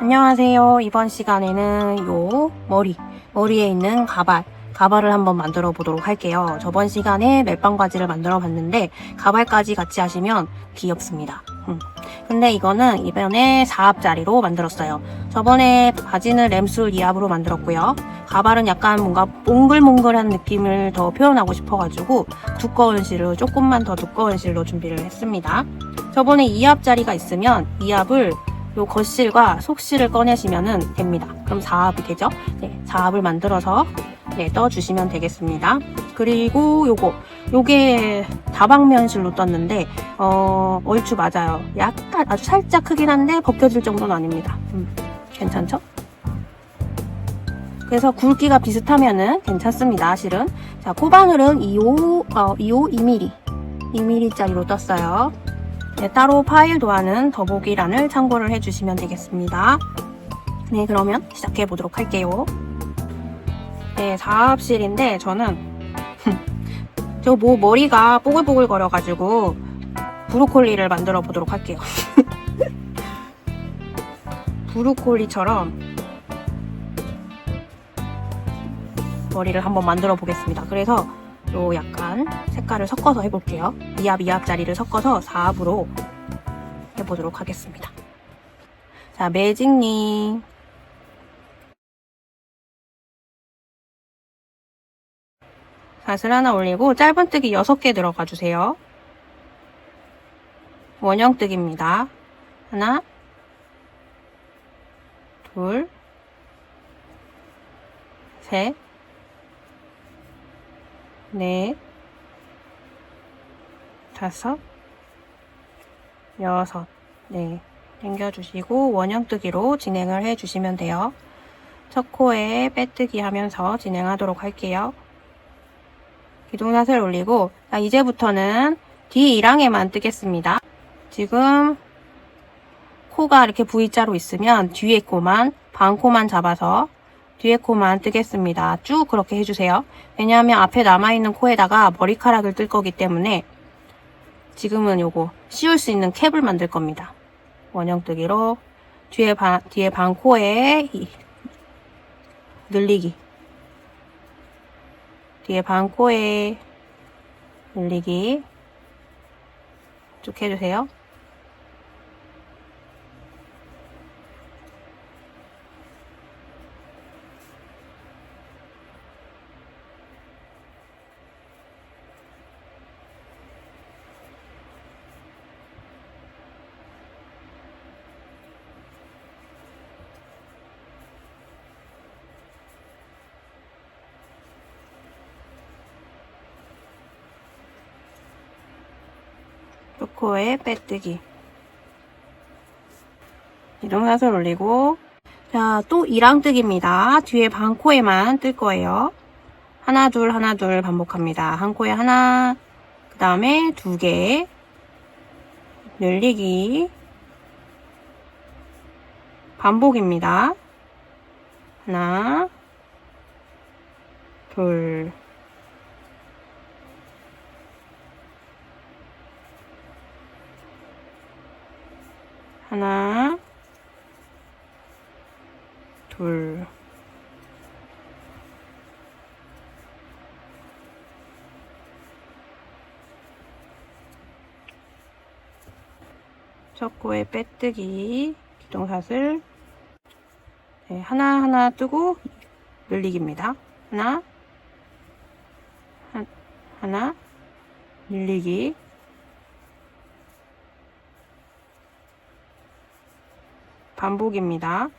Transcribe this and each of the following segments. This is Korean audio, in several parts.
안녕하세요. 이번 시간에는 요 머리, 머리에 있는 가발, 가발을 한번 만들어 보도록 할게요. 저번 시간에 멜빵 바지를 만들어 봤는데 가발까지 같이 하시면 귀엽습니다. 음. 근데 이거는 이번에 4합짜리로 만들었어요. 저번에 바지는 램술 2합으로 만들었고요. 가발은 약간 뭔가 몽글몽글한 느낌을 더 표현하고 싶어가지고 두꺼운 실로 조금만 더 두꺼운 실로 준비를 했습니다. 저번에 2합짜리가 있으면 2합을 요 겉실과 속실을 꺼내시면 됩니다. 그럼 4합이 되죠? 네, 4합을 만들어서 네, 떠주시면 되겠습니다. 그리고 요거, 요게 다방면실로 떴는데, 어, 얼추 맞아요. 약간 아주 살짝 크긴 한데 벗겨질 정도는 아닙니다. 음, 괜찮죠? 그래서 굵기가 비슷하면은 괜찮습니다, 실은. 자, 코바늘은 2호, 어, 2호 2mm, 2mm짜리로 떴어요. 네, 따로 파일 도안은 더보기란을 참고를 해주시면 되겠습니다. 네, 그러면 시작해 보도록 할게요. 네, 사합실인데 저는 저 뭐 머리가 뽀글뽀글 거려가지고 브로콜리를 만들어 보도록 할게요. 브로콜리처럼 머리를 한번 만들어 보겠습니다. 그래서 요 약간 색깔을 섞어서 해볼게요. 2합, 2합짜리를 섞어서 4합으로 해보도록 하겠습니다. 자, 매직님. 갓을 하나 올리고 짧은뜨기 6개 들어가 주세요. 원형뜨기입니다. 하나, 둘, 셋, 넷, 다섯, 여섯, 네. 당겨주시고 원형뜨기로 진행을 해주시면 돼요. 첫 코에 빼뜨기 하면서 진행하도록 할게요. 기둥샷을 올리고 자, 이제부터는 뒤 1항에만 뜨겠습니다. 지금 코가 이렇게 V자로 있으면 뒤에 코만 반 코만 잡아서 뒤에 코만 뜨겠습니다. 쭉 그렇게 해주세요. 왜냐하면 앞에 남아있는 코에다가 머리카락을 뜰 거기 때문에 지금은 요거 씌울 수 있는 캡을 만들 겁니다. 원형뜨기로 뒤에 반, 뒤에 반 코에 이- 늘리기 뒤에 반 코에 늘리기 쭉 해주세요. 코에 빼뜨기. 이동사슬 올리고 자, 또 이랑뜨기입니다. 뒤에 반코에만 뜰 거예요. 하나, 둘, 하나, 둘 반복합니다. 한 코에 하나, 그 다음에 두 개, 늘리기, 반복입니다. 하나, 둘, 하나, 둘, 첫 코에 빼뜨기, 기둥사슬, 네, 하나하나 뜨고 늘리기입니다. 하나, 하, 하나, 늘리기, 반복입니다.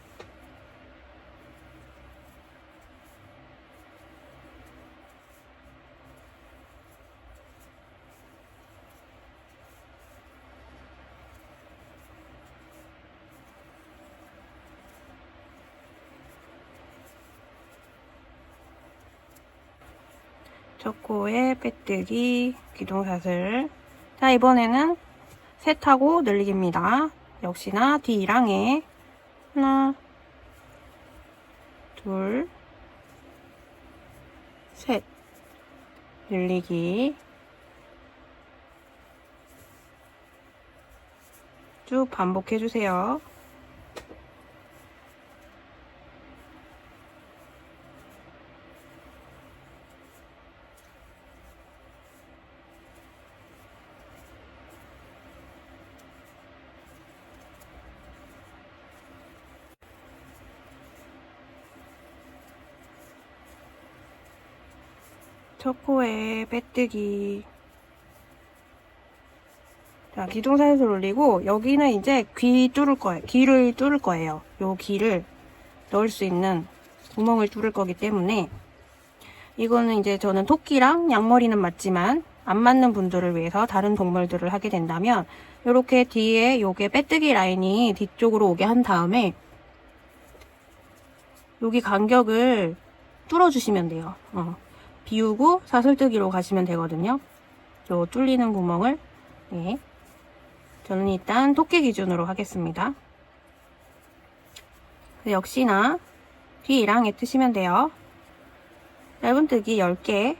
첫 코에 빼뜨기, 기둥사슬. 자, 이번에는 셋하고 늘리기입니다. 역시나 뒤랑에 하나, 둘, 셋. 늘리기. 쭉 반복해주세요. 첫 코에 빼뜨기. 자, 기둥사슬 올리고 여기는 이제 귀 뚫을 거예요. 귀를 뚫을 거예요. 요 귀를 넣을 수 있는 구멍을 뚫을 거기 때문에 이거는 이제 저는 토끼랑 양머리는 맞지만 안 맞는 분들을 위해서 다른 동물들을 하게 된다면 이렇게 뒤에 요게 빼뜨기 라인이 뒤쪽으로 오게 한 다음에 여기 간격을 뚫어주시면 돼요. 어. 비우고 사슬뜨기로 가시면 되거든요. 요 뚫리는 구멍을 네. 저는 일단 토끼 기준으로 하겠습니다. 역시나 뒤 1항에 뜨시면 돼요. 짧은뜨기 10개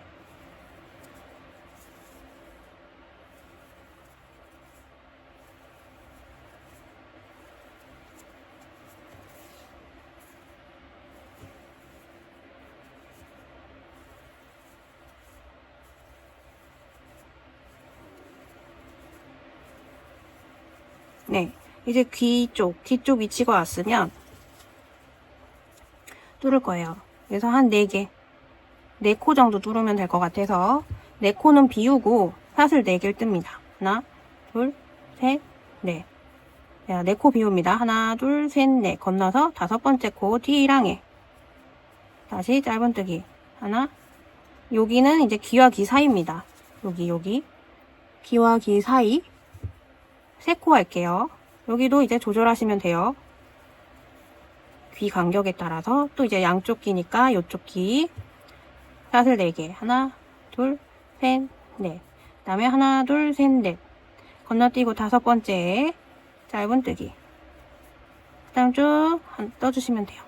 네, 이제 귀 쪽, 귀 쪽 위치가 왔으면 뚫을 거예요. 그래서 한 4개, 4코 정도 뚫으면 될 것 같아서 4코는 비우고 사슬 4개를 뜹니다. 하나, 둘, 셋, 넷. 자, 4코 비웁니다. 하나, 둘, 셋, 넷. 건너서 다섯 번째 코뒤 1항에 다시 짧은뜨기. 하나, 여기는 이제 귀와 귀 사이입니다. 여기, 여기. 귀와 귀 사이. 세 코 할게요. 여기도 이제 조절하시면 돼요. 귀 간격에 따라서. 또 이제 양쪽 귀니까 이쪽 귀. 사슬 4개. 하나 둘셋넷. 그다음에 하나 둘셋넷. 건너뛰고 다섯 번째 짧은 뜨기. 그다음 쭉 한- 떠주시면 돼요.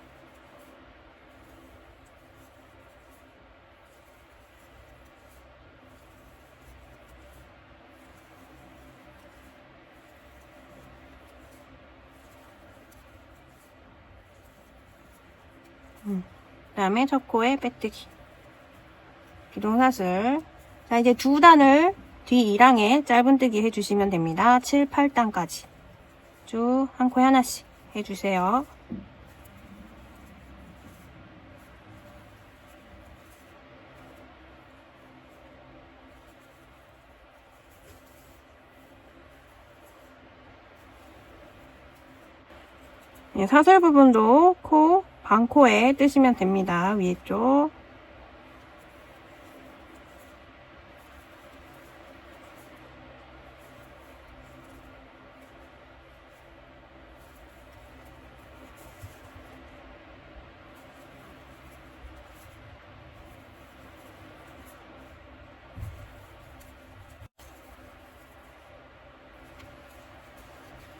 다음에 첫 코에 빼뜨기. 기둥사슬. 자, 이제 두 단을 뒤 1항에 짧은뜨기 해주시면 됩니다. 7, 8단까지. 쭉 한 코에 하나씩 해주세요. 네, 사슬 부분도 코, 반코에 뜨시면 됩니다. 위에 쪽.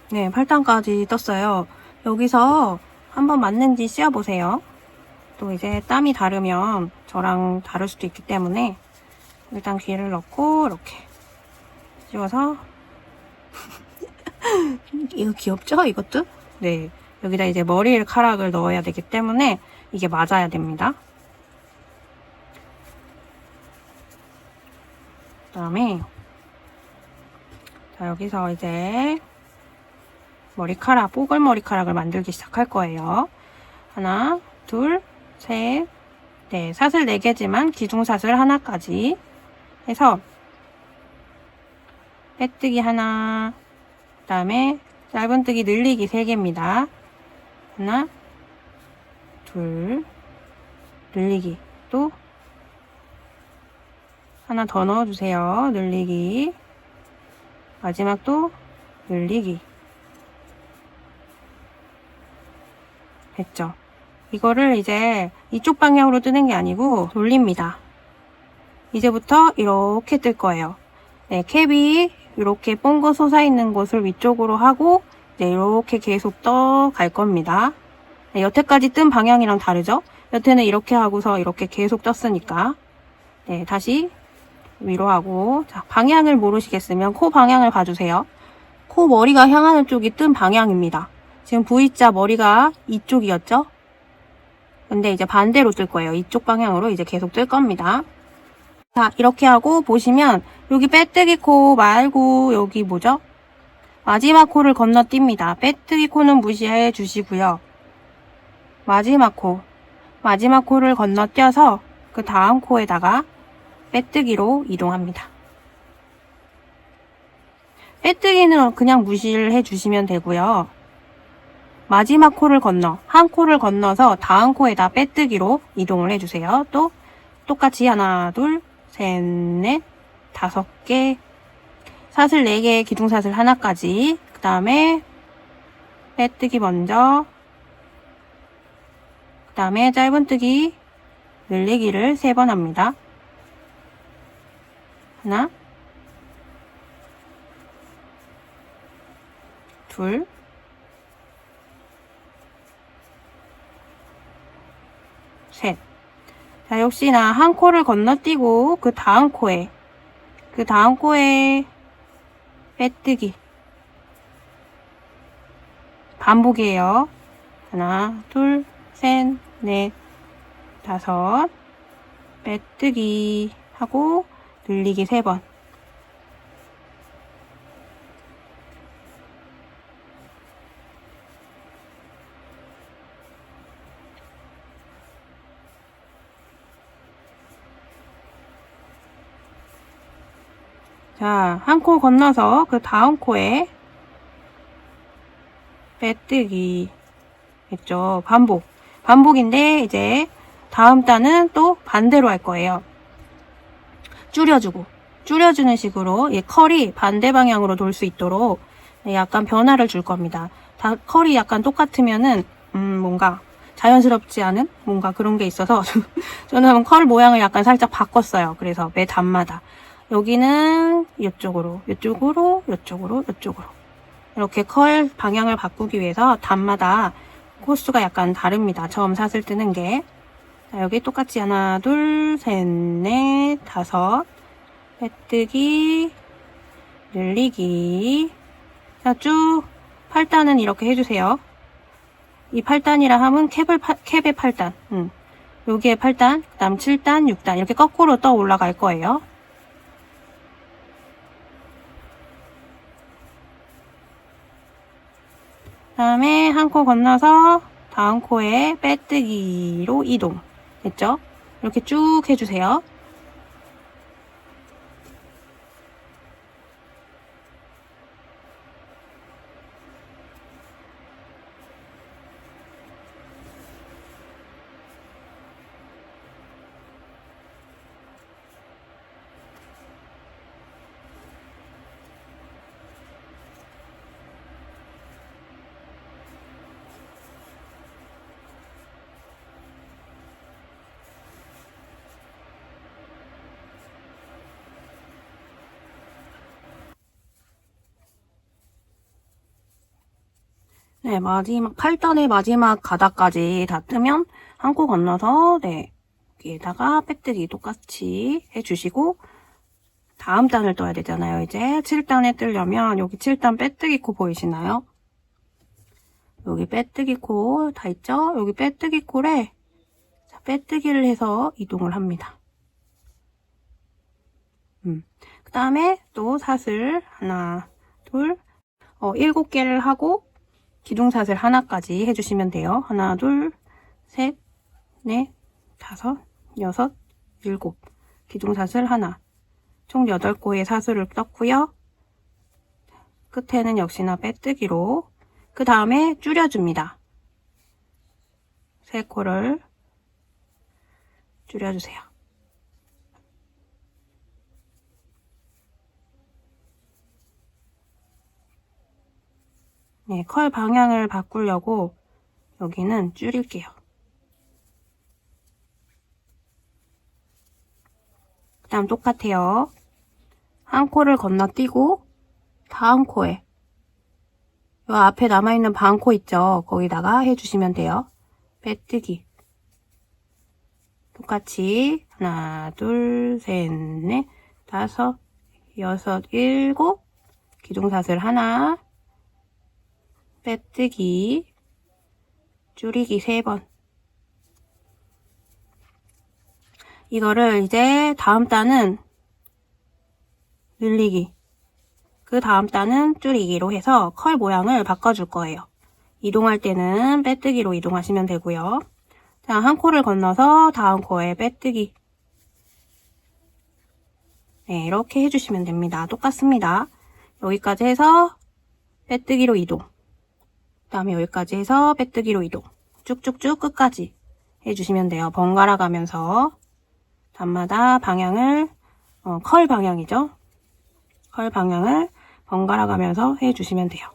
네, 8단까지 떴어요. 여기서 한번 맞는지 씌워보세요. 또 이제 땀이 다르면 저랑 다를 수도 있기 때문에 일단 귀를 넣고 이렇게 씌워서 이거 귀엽죠? 이것도? 네. 여기다 이제 머리카락을 넣어야 되기 때문에 이게 맞아야 됩니다. 그 다음에 자 여기서 이제 머리카락, 뽀글 머리카락을 만들기 시작할 거예요. 하나, 둘, 셋, 네, 사슬 4개지만 기둥사슬 하나까지 해서 빼뜨기 하나, 그 다음에 짧은뜨기 늘리기 3개입니다. 하나, 둘, 늘리기 또 하나 더 넣어주세요. 늘리기 마지막 또 늘리기 됐죠? 이거를 이제 이쪽 방향으로 뜨는 게 아니고 돌립니다. 이제부터 이렇게 뜰 거예요. 네, 캡이 이렇게 뽕거 솟아 있는 곳을 위쪽으로 하고 네, 이렇게 계속 떠 갈 겁니다. 네, 여태까지 뜬 방향이랑 다르죠? 여태는 이렇게 하고서 이렇게 계속 떴으니까 네, 다시 위로 하고 자, 방향을 모르시겠으면 코 방향을 봐주세요. 코 머리가 향하는 쪽이 뜬 방향입니다. 지금 V자 머리가 이쪽이었죠? 근데 이제 반대로 뜰 거예요. 이쪽 방향으로 이제 계속 뜰 겁니다. 자, 이렇게 하고 보시면 여기 빼뜨기 코 말고 여기 뭐죠? 마지막 코를 건너뜁니다. 빼뜨기 코는 무시해 주시고요. 마지막 코. 마지막 코를 건너뛰어서 그 다음 코에다가 빼뜨기로 이동합니다. 빼뜨기는 그냥 무시를 해주시면 되고요. 마지막 코를 건너, 한 코를 건너서 다음 코에다 빼뜨기로 이동을 해주세요. 또 똑같이 하나, 둘, 셋, 넷, 다섯 개, 사슬 4개, 기둥사슬 하나까지. 그 다음에 빼뜨기 먼저. 그 다음에 짧은뜨기, 늘리기를 세번 합니다. 하나, 둘, 셋. 자, 역시나 한 코를 건너뛰고 그 다음 코에, 그 다음 코에 빼뜨기. 반복이에요. 하나, 둘, 셋, 넷, 다섯. 빼뜨기 하고 늘리기 세 번. 자, 한 코 건너서 그 다음 코에 빼뜨기 했죠. 반복. 반복인데 이제 다음 단은 또 반대로 할 거예요. 줄여주고 줄여주는 식으로 이 컬이 반대 방향으로 돌 수 있도록 약간 변화를 줄 겁니다. 다 컬이 약간 똑같으면은 음 뭔가 자연스럽지 않은 뭔가 그런 게 있어서 저는 컬 모양을 약간 살짝 바꿨어요. 그래서 매 단마다 여기는 이쪽으로 이쪽으로 이쪽으로 이쪽으로 이렇게 컬 방향을 바꾸기 위해서 단마다 코스가 약간 다릅니다. 처음 사슬 뜨는 게. 자, 여기 똑같이 하나, 둘, 셋, 넷, 다섯. 빼뜨기, 늘리기. 자, 쭉 8단은 이렇게 해주세요. 이 8단이라 하면 캡을, 파- 캡의 8단. 음. 여기에 8단, 그 다음 7단, 6단. 이렇게 거꾸로 떠 올라갈 거예요. 다음에 한 코 건너서 다음 코에 빼뜨기로 이동. 됐죠? 이렇게 쭉 해주세요. 네, 마지막, 8단의 마지막 가닥까지 다 뜨면 한 코 건너서, 네, 여기에다가 빼뜨기 똑같이 해주시고, 다음 단을 떠야 되잖아요, 이제. 7단에 뜨려면, 여기 7단 빼뜨기 코 보이시나요? 여기 빼뜨기 코 다 있죠? 여기 빼뜨기 코에 자, 빼뜨기를 해서 이동을 합니다. 음. 그 다음에 또 사슬, 하나, 둘, 어, 일곱 개를 하고, 기둥사슬 하나까지 해주시면 돼요. 하나, 둘, 셋, 넷, 다섯, 여섯, 일곱. 기둥사슬 하나. 총 8코의 사슬을 떴고요. 끝에는 역시나 빼뜨기로 그 다음에 줄여줍니다. 세 코를 줄여주세요. 네, 컬 방향을 바꾸려고 여기는 줄일게요. 그 다음 똑같아요. 한 코를 건너뛰고 다음 코에 요 앞에 남아있는 반코 있죠? 거기다가 해주시면 돼요. 빼뜨기. 똑같이 하나, 둘, 셋, 넷, 다섯, 여섯, 일곱 기둥사슬 하나 빼뜨기 줄이기 세번 이거를 이제 다음 단은 늘리기 그 다음 단은 줄이기로 해서 컬 모양을 바꿔줄 거예요. 이동할 때는 빼뜨기로 이동하시면 되고요. 자, 한 코를 건너서 다음 코에 빼뜨기. 네, 이렇게 해주시면 됩니다. 똑같습니다. 여기까지 해서 빼뜨기로 이동. 그 다음에 여기까지 해서 빼뜨기로 이동. 쭉쭉쭉 끝까지 해주시면 돼요. 번갈아 가면서 단마다 방향을 어, 컬 방향이죠. 컬 방향을 번갈아 가면서 해주시면 돼요.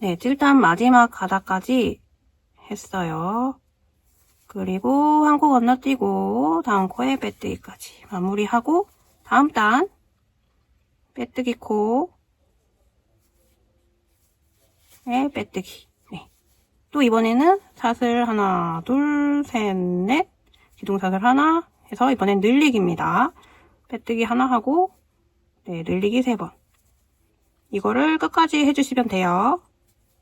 네, 일단 마지막 가닥까지 했어요. 그리고 한 코 건너뛰고 다음 코에 빼뜨기까지 마무리하고 다음 단 빼뜨기 코에 빼뜨기 네. 또 이번에는 사슬 하나 둘 셋 넷 기둥사슬 하나 해서 이번엔 늘리기입니다. 빼뜨기 하나 하고 네, 늘리기 세 번 이거를 끝까지 해주시면 돼요.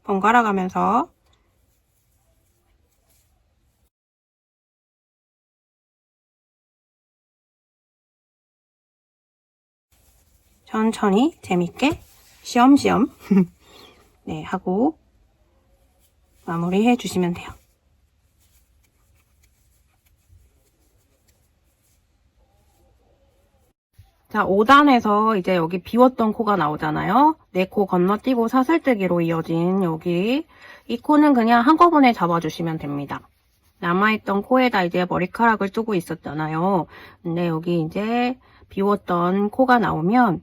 번갈아 가면서 천천히 재밌게 쉬엄쉬엄 네 하고 마무리해 주시면 돼요. 자, 5단에서 이제 여기 비웠던 코가 나오잖아요. 네 코 건너뛰고 사슬뜨기로 이어진 여기. 이 코는 그냥 한꺼번에 잡아주시면 됩니다. 남아있던 코에다 이제 머리카락을 두고 있었잖아요. 근데 여기 이제 비웠던 코가 나오면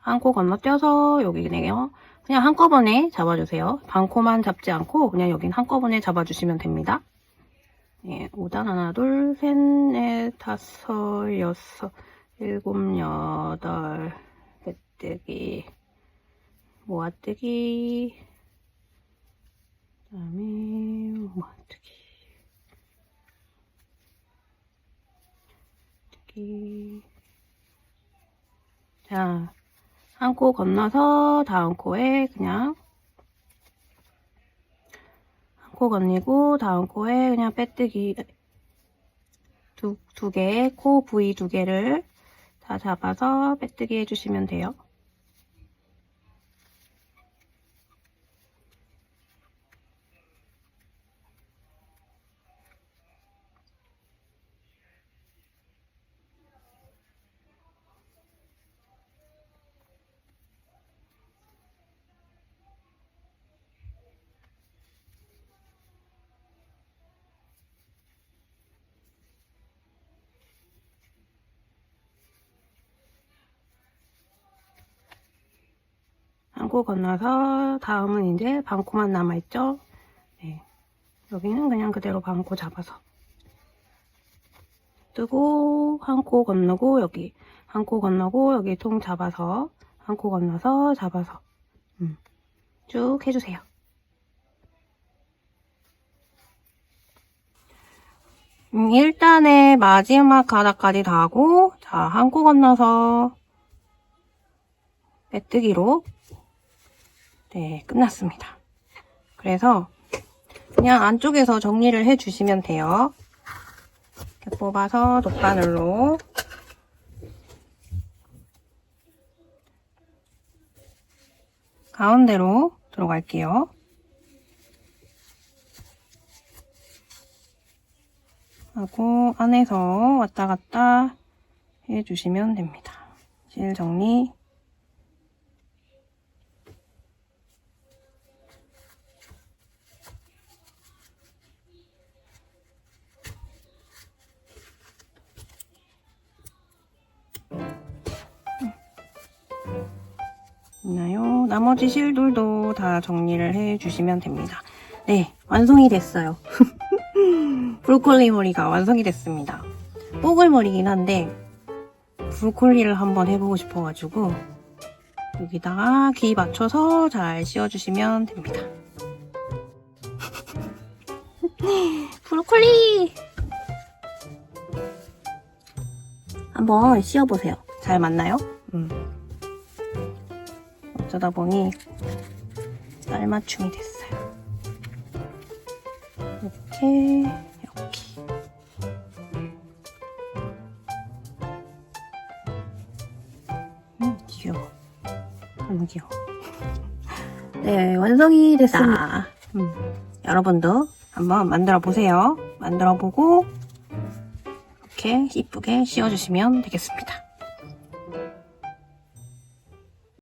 한 코 건너뛰어서 여기네요. 그냥 한꺼번에 잡아주세요. 반코만 잡지 않고 그냥 여긴 한꺼번에 잡아주시면 됩니다. 예, 5단 하나, 둘, 셋, 넷, 다섯, 여섯, 일곱, 여덟, 빼뜨기, 모아뜨기, 그 다음에 모아뜨기, 뜨기. 자, 한 코 건너서 다음 코에 그냥 한 코 건니고 다음 코에 그냥 빼뜨기. 두, 두 개, 코 부위 두 개를 다 잡아서 빼뜨기 해주시면 돼요. 한코 건너서 다음은 이제 반코만 남아있죠? 네. 여기는 그냥 그대로 반코 잡아서 뜨고 한 코 건너고 여기 한 코 건너고 여기 통 잡아서 한 코 건너서 잡아서 음. 쭉 해주세요. 음, 1단의 마지막 가닥까지 다 하고 자, 한 코 건너서 빼뜨기로 네, 끝났습니다. 그래서 그냥 안쪽에서 정리를 해주시면 돼요. 이렇게 뽑아서 돗바늘로 가운데로 들어갈게요. 하고 안에서 왔다 갔다 해주시면 됩니다. 실 정리 나머지 실들도 다 정리를 해주시면 됩니다. 네, 완성이 됐어요. 브로콜리 머리가 완성이 됐습니다. 뽀글머리긴 한데 브로콜리를 한번 해보고 싶어가지고 여기다가 귀 맞춰서 잘 씌워주시면 됩니다. 브로콜리! 한번 씌워보세요. 잘 맞나요? 음. 놔두다 보니 깔맞춤이 됐어요. 이렇게 이렇게. 음 귀여워. 너무 귀여워. 네 완성이 됐습니다. 음, 여러분도 한번 만들어 보세요. 만들어 보고 이렇게 이쁘게 씌워주시면 되겠습니다